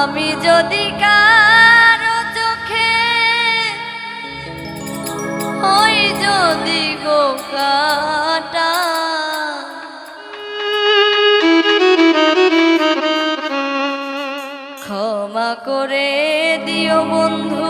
আমি যদি কারও চোখে ওই যদি ক্ষমা করে দিও বন্ধু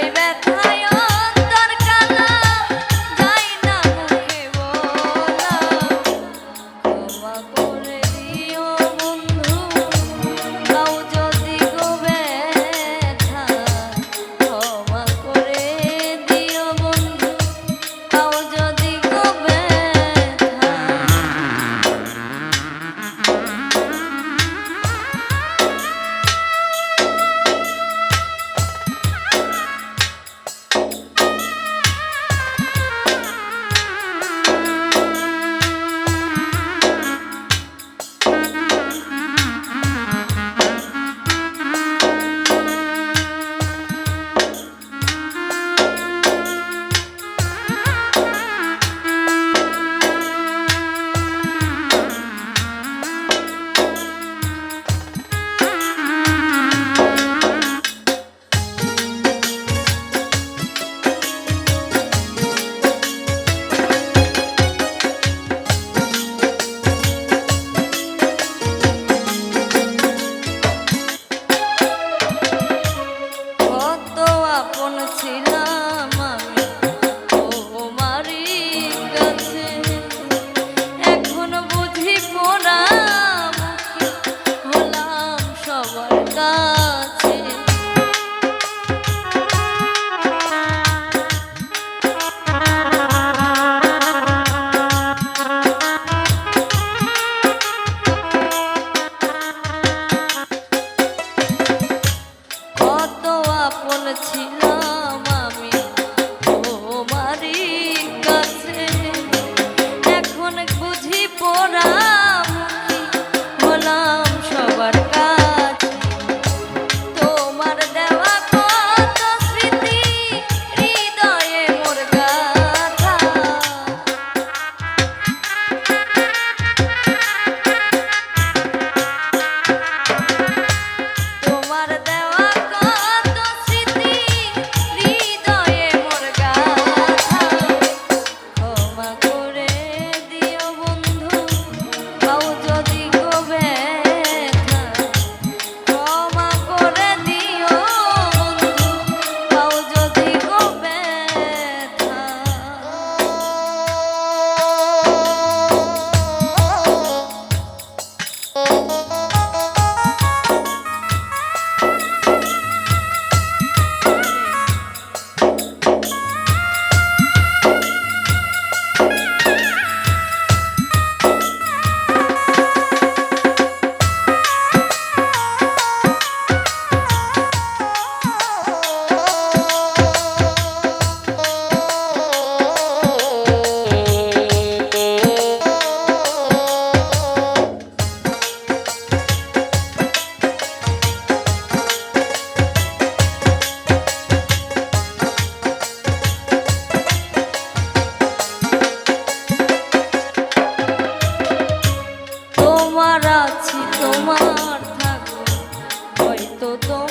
baby. আপন ছিলাম। হয়তো তোমার